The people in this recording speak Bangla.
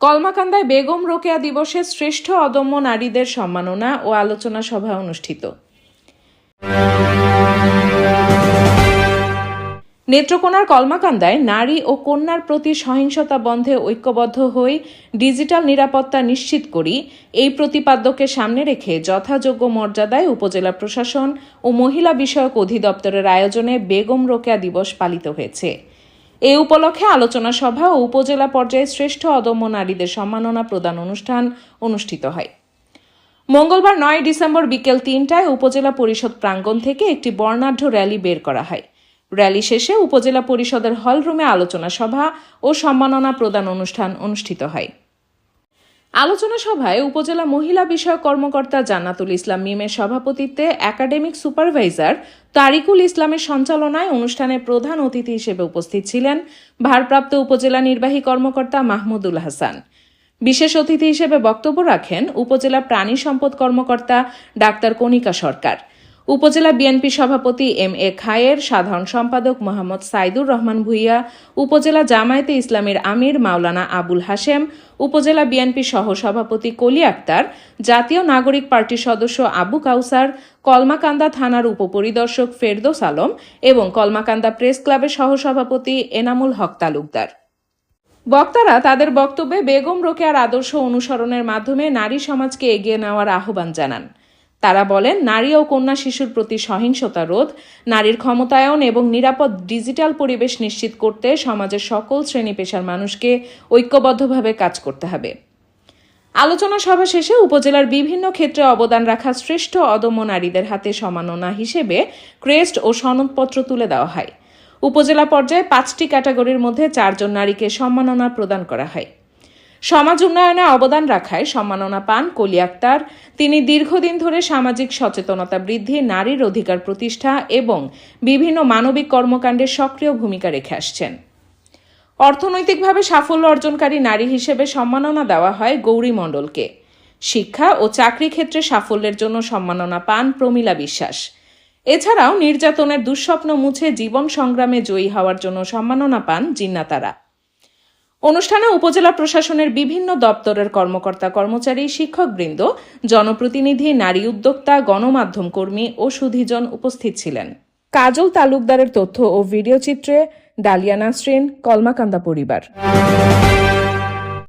কলমাকান্দায় বেগম রোকেয়া দিবসে শ্রেষ্ঠ অদম্য নারীদের সম্মাননা ও আলোচনা সভা অনুষ্ঠিত। নেত্রকোনার কলমাকান্দায় নারী ও কন্যার প্রতি সহিংসতা বন্ধে ঐক্যবদ্ধ হই ডিজিটাল নিরাপত্তা নিশ্চিত করি, এই প্রতিপাদ্যকে সামনে রেখে যথাযোগ্য মর্যাদায় উপজেলা প্রশাসন ও মহিলা বিষয়ক অধিদপ্তরের আয়োজনে বেগম রোকেয়া দিবস পালিত হয়েছে। এ উপলক্ষে আলোচনা সভা ও উপজেলা পর্যায়ে শ্রেষ্ঠ অদম্য নারীদের সম্মাননা প্রদান অনুষ্ঠান অনুষ্ঠিত হয়। মঙ্গলবার নয় ডিসেম্বর বিকেল তিনটায় উপজেলা পরিষদ প্রাঙ্গণ থেকে একটি বর্ণাঢ্য র্যালি বের করা হয়। র্যালি শেষে উপজেলা পরিষদের হলরুমে আলোচনা সভা ও সম্মাননা প্রদান অনুষ্ঠান অনুষ্ঠিত হয়। আলোচনা সভায় উপজেলা মহিলা বিষয়ক কর্মকর্তা জান্নাতুল ইসলাম মিমের সভাপতিত্বে একাডেমিক সুপারভাইজার তারিকুল ইসলামের সঞ্চালনায় অনুষ্ঠানে প্রধান অতিথি হিসেবে উপস্থিত ছিলেন ভারপ্রাপ্ত উপজেলা নির্বাহী কর্মকর্তা মাহমুদুল হাসান। বিশেষ অতিথি হিসেবে বক্তব্য রাখেন উপজেলা প্রাণী সম্পদ কর্মকর্তা ডাক্তার কণিকা সরকার। উপজেলা বিএনপি সভাপতি এম এ খায়ের, সাধারণ সম্পাদক মোহাম্মদ সাইদুর রহমান ভুইয়া, উপজেলা জামায়াতে ইসলামের আমির মাওলানা আবুল হাশেম, উপজেলা বিএনপি সহ সভাপতি কলি আক্তার, জাতীয় নাগরিক পার্টির সদস্য আবু কাউসার, কলমাকান্দা থানার উপপরিদর্শক ফেরদোস আলম এবং কলমাকান্দা প্রেস ক্লাবের সহসভাপতি এনামুল হক তালুকদার। বক্তারা তাদের বক্তব্যে বেগম রোকেয়ার আদর্শ অনুসরণের মাধ্যমে নারী সমাজকে এগিয়ে নেওয়ার আহ্বান জানান। তারা বলেন, নারী ও কন্যা শিশুর প্রতি সহিংসতা রোধ, নারীর ক্ষমতায়ন এবং নিরাপদ ডিজিটাল পরিবেশ নিশ্চিত করতে সমাজের সকল শ্রেণি পেশার মানুষকে ঐক্যবদ্ধভাবে কাজ করতে হবে। আলোচনা সভা শেষে উপজেলার বিভিন্ন ক্ষেত্রে অবদান রাখা শ্রেষ্ঠ অদম্য নারীদের হাতে সম্মাননা হিসেবে ক্রেস্ট ও সনদপত্র তুলে দেওয়া হয়। উপজেলা পর্যায়ে পাঁচটি ক্যাটাগরির মধ্যে চারজন নারীকে সম্মাননা প্রদান করা হয়। সমাজ উন্নয়নে অবদান রাখায় সম্মাননা পান কলি আক্তার। তিনি দীর্ঘদিন ধরে সামাজিক সচেতনতা বৃদ্ধি, নারীর অধিকার প্রতিষ্ঠা এবং বিভিন্ন মানবিক কর্মকাণ্ডে সক্রিয় ভূমিকা রেখে আসছেন। অর্থনৈতিকভাবে সাফল্য অর্জনকারী নারী হিসেবে সম্মাননা দেওয়া হয় গৌরী মণ্ডলকে। শিক্ষা ও চাকরি ক্ষেত্রে সাফল্যের জন্য সম্মাননা পান প্রমীলা বিশ্বাস। এছাড়াও নির্যাতনের দুঃস্বপ্ন মুছে জীবন সংগ্রামে জয়ী হওয়ার জন্য সম্মাননা পান জিন্নাতারা। অনুষ্ঠানে উপজেলা প্রশাসনের বিভিন্ন দপ্তরের কর্মকর্তা কর্মচারী, শিক্ষকবৃন্দ, জনপ্রতিনিধি, নারী উদ্যোক্তা, গণমাধ্যম কর্মী ও সুধীজন উপস্থিত ছিলেন। কাজল তালুকদারের তথ্য ও ভিডিও চিত্রে ডালিয়া নাসরিন কলমাকান্দা পরিবার।